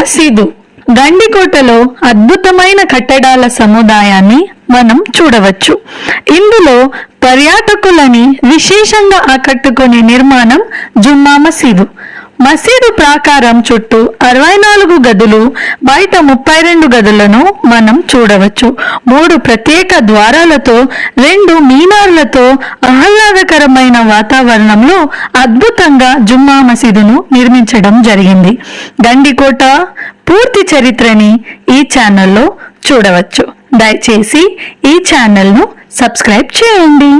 మసీదు. గండికోటలో అద్భుతమైన కట్టడాల సముదాయాన్ని మనం చూడవచ్చు. ఇందులో పర్యాటకులని విశేషంగా ఆకట్టుకునే నిర్మాణం జుమ్మా మసీదు. మసీదు ప్రాకారం చుట్టూ అరవై నాలుగు గదులు బయట ముప్పై రెండు గదులను మనం చూడవచ్చు. మూడు ప్రత్యేక ద్వారాలతో రెండు మీనార్లతో ఆహ్లాదకరమైన వాతావరణంలో అద్భుతంగా జుమ్మా మసీదును నిర్మించడం జరిగింది. గండికోట పూర్తి చరిత్రని ఈ ఛానల్లో చూడవచ్చు. దయచేసి ఈ ఛానల్ను సబ్స్క్రైబ్ చేయండి.